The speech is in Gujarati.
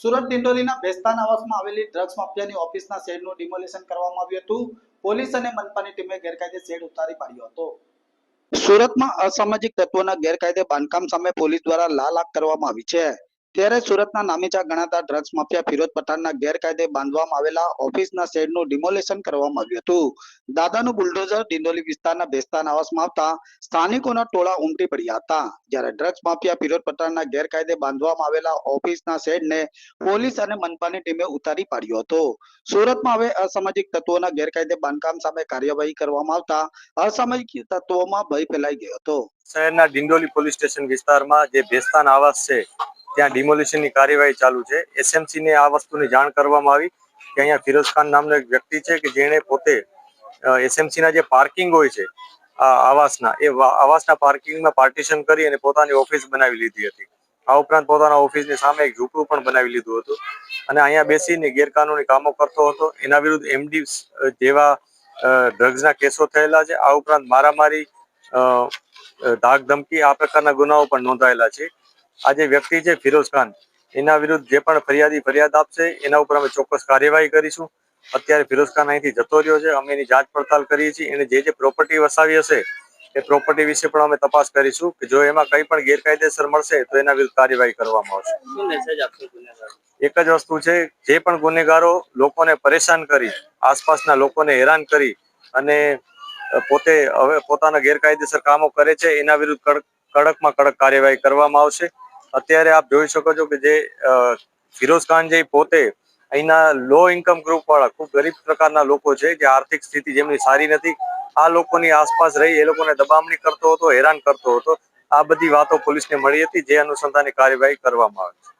સુરત ડિંડોલીના બેસ્તાન આવાસમાં આવેલી ડ્રગ્સ માફિયાની ઓફિસના શેડનું ડિમોલિશન કરવામાં આવ્યું હતું. પોલીસ અને મનપાની ટીમે ગેરકાયદે શેડ ઉતારી પાડ્યો હતો. સુરતમાં અસામાજિક તત્વોના ગેરકાયદે બાંધકામ સામે પોલીસ દ્વારા લાલ આંખ કરવામાં આવી છે. ત્યારે સુરતના નામીચા ગણાતા ડ્રગ્સ માફિયા ફિરોજ પઠાણના ગેરકાયદે બાંધવામાં આવેલા ઓફિસના શેડનું ડિમોલેશન કરવામાં આવ્યું હતું. દાદાનું બુલડોઝર ડિંડોલી વિસ્તારના બેસ્તાન આવાસમાં આવતા સ્થાનિકોના ટોળા ઉમટી પડ્યા હતા. જ્યારે ડ્રગ્સ માફિયા ફિરોજ પઠાણના ગેરકાયદે બાંધવામાં આવેલા ઓફિસના શેડને પોલીસ અને મનપાની ટીમે ઉતારી પાડ્યો હતો. સુરતમાં હવે અસામાજિક તત્વોના ગેરકાયદે બાંધકામ સામે કાર્યવાહી કરવામાં આવતા અસામાજિક તત્વોમાં ભય ફેલાઈ ગયો હતો. શહેરના ડિંડોલી પોલીસ સ્ટેશન વિસ્તારમાં જે ભેસ્તાન આવાસ છે ત્યાં ડિમોલિશનની કાર્યવાહી ચાલુ છે. એસએમસી ને આ વસ્તુની જાણ કરવામાં આવી કે અહીંયા ફિરોઝ ખાન નામનો એક વ્યક્તિ છે કે જેણે પોતે એસએમસી ના જે પાર્કિંગ હોય છે આવાસના, એ આવાસના પાર્કિંગમાં પાર્ટીશન કરી અને પોતાની ઓફિસ બનાવી લીધી હતી. આ ઉપરાંત પોતાના ઓફિસની સામે એક ઝૂંપડું પણ બનાવી લીધું હતું. અને અહીંયા બેસીને ગેરકાનૂની કામો કરતો હતો. એના વિરુદ્ધ એમડી જેવા ડ્રગ્સના કેસો થયેલા છે. આ ઉપરાંત મારામારી ધાક ધમકી આ પ્રકારના ગુનાઓ પણ નોંધાયેલા છે. આ જે વ્યક્તિ છે ફિરોઝ ખાન એના વિરુદ્ધ જે પણ ફરિયાદી ફરિયાદ આપશે એના ઉપર અમે ચોક્કસ કાર્યવાહી કરીશું. અત્યારે ફિરોઝ ખાન અહીંથી જતો રહ્યો છે અમે એની જાંચ પડતાલ કરીએ છીએ એને જે જે પ્રોપર્ટી વસાવી હશે એ પ્રોપર્ટી વિશે પણ અમે તપાસ કરીશું કે જો એમાં કંઈ પણ ગેરકાયદેસર મળશે તો એના વિરુદ્ધ કાર્યવાહી કરવામાં આવશે. એક જ વસ્તુ છે જે પણ ગુનેગારો લોકોને પરેશાન કરી આસપાસના લોકોને હેરાન કરી અને પોતે હવે પોતાના ગેરકાયદેસર કામો કરે છે એના વિરુદ્ધ કડક કડકમાં કડક કાર્યવાહી કરવામાં આવશે. અત્યારે આપ જોઈ શકો છો કે જે ફિરોઝ ખાન જે પોતે અહીંના લો ઇન્કમ ગ્રુપ વાળા, ખૂબ ગરીબ પ્રકારના લોકો છે, જે આર્થિક સ્થિતિ જેમની સારી નથી, આ લોકોની આસપાસ રહી, એ લોકોને દબામણી કરતો હતો, હેરાન કરતો હતો, આ બધી વાતો પોલીસને મળી હતી, જે અનુસંધાનની કાર્યવાહી કરવામાં આવે છે.